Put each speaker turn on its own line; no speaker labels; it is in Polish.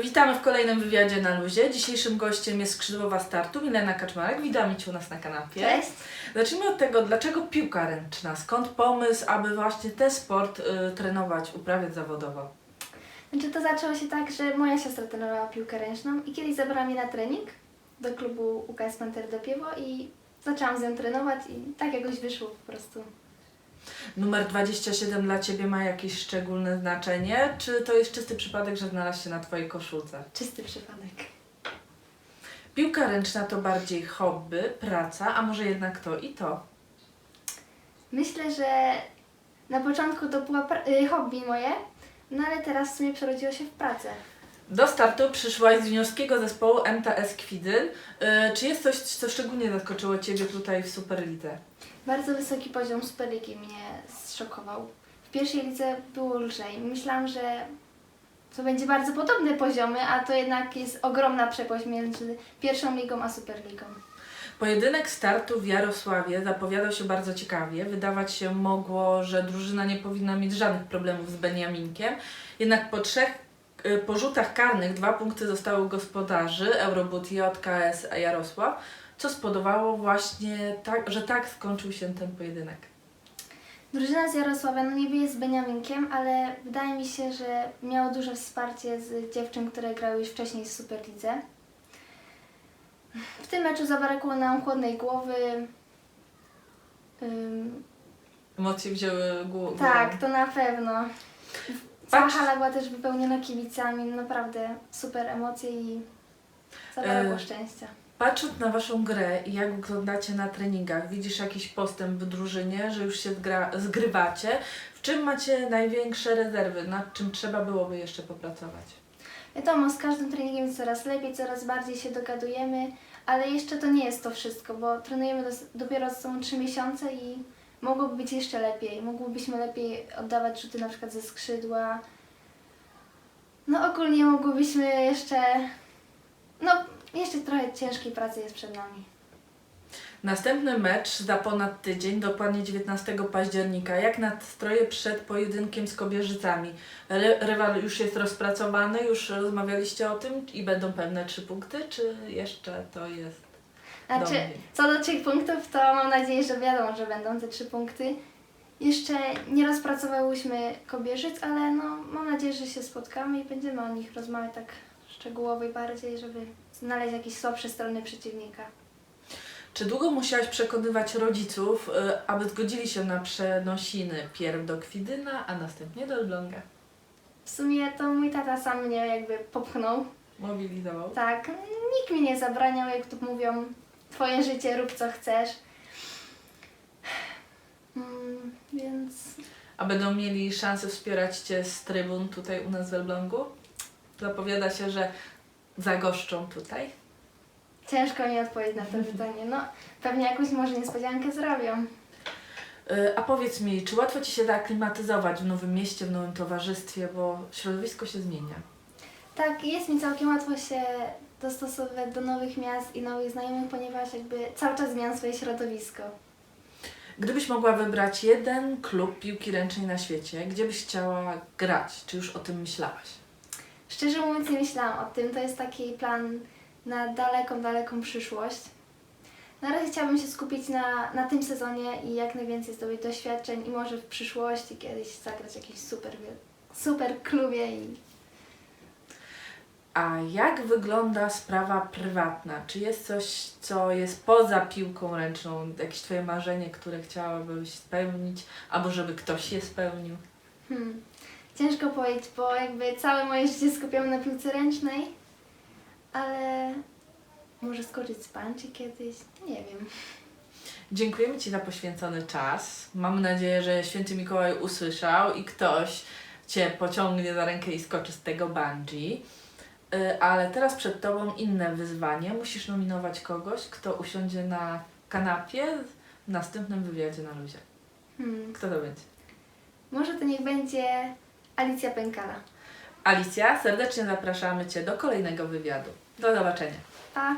Witamy w kolejnym wywiadzie na luzie. Dzisiejszym gościem jest skrzydłowa startu Milena Kaczmarek. Witamy Cię u nas na kanapie.
Cześć.
Zacznijmy od tego, dlaczego piłka ręczna? Skąd pomysł, aby właśnie ten sport y, trenować, uprawiać zawodowo?
Znaczy to zaczęło się tak, że moja siostra trenowała piłkę ręczną i kiedyś zabrała mnie na trening do klubu UKS Panther do Piewo i zaczęłam z nią trenować i tak jakoś wyszło po prostu.
Numer 27 dla Ciebie ma jakieś szczególne znaczenie, czy to jest czysty przypadek, że znalazł się na Twojej koszulce?
Czysty przypadek.
Piłka ręczna to bardziej hobby, praca, a może jednak to i to?
Myślę, że na początku to była pra- y, hobby moje, no ale teraz w sumie przerodziło się w pracę.
Do startu przyszłaś z juniorskiego zespołu MTS Kwidyn. Y, czy jest coś, co szczególnie zaskoczyło Ciebie tutaj w Superlidze?
Bardzo wysoki poziom Superligi mnie zszokował. W pierwszej lidze było lżej. Myślałam, że to będzie bardzo podobne poziomy, a to jednak jest ogromna przepaść między pierwszą ligą a Superligą.
Pojedynek startu w Jarosławie zapowiadał się bardzo ciekawie. Wydawać się mogło, że drużyna nie powinna mieć żadnych problemów z Beniaminkiem. Jednak po trzech y, porzutach karnych dwa punkty zostały gospodarzy Eurobut JKS Jarosław, co spowodowało właśnie, tak, że tak skończył się ten pojedynek.
Drużyna z Jarosławia no niby jest z Beniaminkiem, ale wydaje mi się, że miało duże wsparcie z dziewczyn, które grały już wcześniej w Superlidze. W tym meczu zabrakło nam chłodnej głowy. Ym,
Emocje wzięły głowę.
tak, to na pewno. Cała
Patrz-
hala była też wypełniona kibicami, naprawdę super emocje i zabrakło
E,
szczęścia.
Patrząc na Waszą grę i jak wyglądacie na treningach, widzisz jakiś postęp w drużynie, że już się zgra, zgrywacie? W czym macie największe rezerwy? Nad czym trzeba byłoby jeszcze popracować?
Wiadomo, z każdym treningiem jest coraz lepiej, coraz bardziej się dogadujemy, ale jeszcze to nie jest to wszystko, bo trenujemy dos- dopiero są 3 miesiące i mogłoby być jeszcze lepiej. Mogłybyśmy lepiej oddawać rzuty na przykład ze skrzydła. No ogólnie mogłybyśmy jeszcze... No, jeszcze trochę ciężkiej pracy jest przed nami.
Następny mecz za ponad tydzień, dokładnie 19 października. Jak nastroje przed pojedynkiem z Kobierzycami? Ry rywal już jest rozpracowany, już rozmawialiście o tym i będą pewne trzy punkty, czy jeszcze to jest
Znaczy,
Dobrze.
co do trzech punktów, to mam nadzieję, że wiadomo, że będą te trzy punkty. Jeszcze nie rozpracowałyśmy kobierzyc, ale no, mam nadzieję, że się spotkamy i będziemy o nich rozmawiać tak szczegółowo i bardziej, żeby znaleźć jakieś słabsze strony przeciwnika.
Czy długo musiałaś przekonywać rodziców, y, aby zgodzili się na przenosiny pierw do Kwidyna, a następnie do Elbląga?
W sumie to mój tata sam mnie jakby popchnął.
Mobilizował.
Tak, nikt mi nie zabraniał, jak tu mówią, twoje życie, rób co chcesz. Mm, więc
A będą mieli szansę wspierać Cię z trybun tutaj u nas w Elblągu? Zapowiada się, że zagoszczą tutaj.
ciężko mi odpowiedzieć na to pytanie. No, pewnie jakąś może niespodziankę zrobią.
Y, A powiedz mi, czy łatwo Ci się zaaklimatyzować w nowym mieście, w nowym towarzystwie, bo środowisko się zmienia?
Tak, jest mi całkiem łatwo się dostosowywać do nowych miast i nowych znajomych, ponieważ jakby cały czas zmieniam swoje środowisko.
Gdybyś mogła wybrać jeden klub piłki ręcznej na świecie, gdzie byś chciała grać? Czy już o tym myślałaś?
Szczerze mówiąc nie myślałam o tym, to jest taki plan na daleką, daleką przyszłość. Na razie chciałabym się skupić na, na tym sezonie i jak najwięcej zdobyć doświadczeń i może w przyszłości kiedyś zagrać w jakimś super, super klubie i
A jak wygląda sprawa prywatna? Czy jest coś, co jest poza piłką ręczną? Jakieś Twoje marzenie, które chciałabyś spełnić, albo żeby ktoś je spełnił?
Hmm. Ciężko powiedzieć, bo jakby całe moje życie skupiam na piłce ręcznej, ale może skoczyć z panczy kiedyś, nie wiem.
Dziękujemy Ci za poświęcony czas. Mam nadzieję, że święty Mikołaj usłyszał i ktoś Cię pociągnie za rękę i skoczy z tego bungee. Y, Ale teraz przed Tobą inne wyzwanie. Musisz nominować kogoś, kto usiądzie na kanapie w następnym wywiadzie na luzie.
Hmm.
Kto to będzie?
Może to niech będzie Alicja Pękala.
Alicja, serdecznie zapraszamy Cię do kolejnego wywiadu. Do zobaczenia.
Pa!